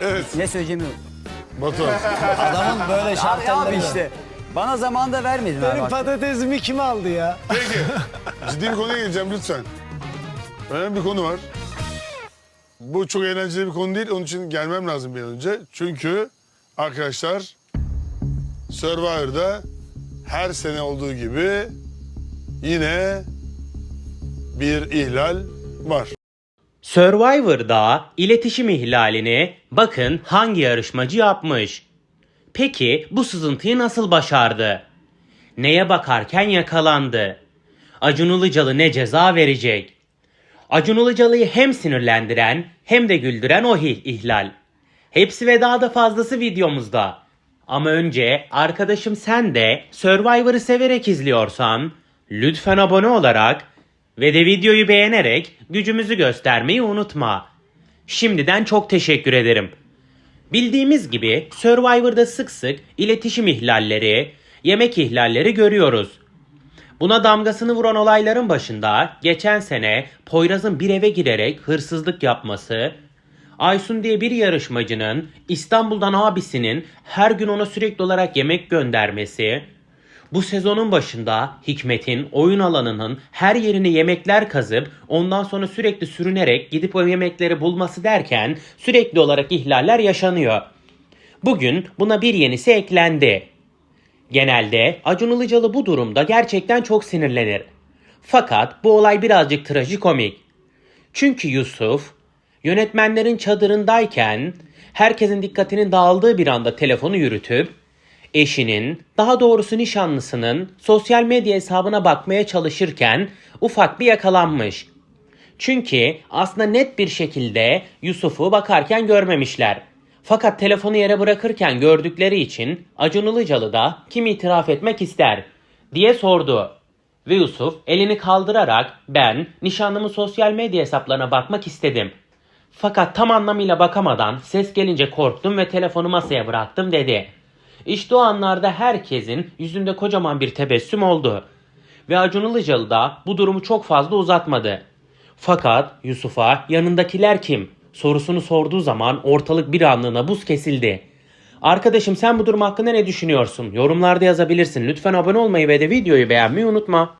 Evet. Ne söyleyeceğimi Batuhan. Adamın böyle şartları işte. Bana zamanında vermedin abi. Benim bak. patatesimi kim aldı ya? Peki. Ciddi bir konuya geleceğim lütfen. Önemli bir konu var. Bu çok eğlenceli bir konu değil. Onun için gelmem lazım bir an önce. Çünkü arkadaşlar Survivor'da her sene olduğu gibi yine bir ihlal var. Survivor'da iletişim ihlalini bakın hangi yarışmacı yapmış. Peki bu sızıntıyı nasıl başardı? Neye bakarken yakalandı? Acun Ilıcalı ne ceza verecek? Acun Ilıcalı'yı hem sinirlendiren hem de güldüren o ih- ihlal. Hepsi ve daha da fazlası videomuzda. Ama önce arkadaşım sen de Survivor'ı severek izliyorsan lütfen abone olarak ve de videoyu beğenerek gücümüzü göstermeyi unutma. Şimdiden çok teşekkür ederim. Bildiğimiz gibi Survivor'da sık sık iletişim ihlalleri, yemek ihlalleri görüyoruz. Buna damgasını vuran olayların başında geçen sene Poyraz'ın bir eve girerek hırsızlık yapması, Aysun diye bir yarışmacının İstanbul'dan abisinin her gün ona sürekli olarak yemek göndermesi, bu sezonun başında Hikmet'in oyun alanının her yerini yemekler kazıp ondan sonra sürekli sürünerek gidip o yemekleri bulması derken sürekli olarak ihlaller yaşanıyor. Bugün buna bir yenisi eklendi. Genelde Acun Ilıcalı bu durumda gerçekten çok sinirlenir. Fakat bu olay birazcık trajikomik. Çünkü Yusuf yönetmenlerin çadırındayken herkesin dikkatinin dağıldığı bir anda telefonu yürütüp eşinin, daha doğrusu nişanlısının sosyal medya hesabına bakmaya çalışırken ufak bir yakalanmış. Çünkü aslında net bir şekilde Yusuf'u bakarken görmemişler. Fakat telefonu yere bırakırken gördükleri için Acun Ilıcalı da kim itiraf etmek ister diye sordu. Ve Yusuf elini kaldırarak ben nişanlımın sosyal medya hesaplarına bakmak istedim. Fakat tam anlamıyla bakamadan ses gelince korktum ve telefonu masaya bıraktım dedi. İşte o anlarda herkesin yüzünde kocaman bir tebessüm oldu. Ve Acun Ilıcalı da bu durumu çok fazla uzatmadı. Fakat Yusuf'a yanındakiler kim sorusunu sorduğu zaman ortalık bir anlığına buz kesildi. Arkadaşım sen bu durum hakkında ne düşünüyorsun? Yorumlarda yazabilirsin. Lütfen abone olmayı ve de videoyu beğenmeyi unutma.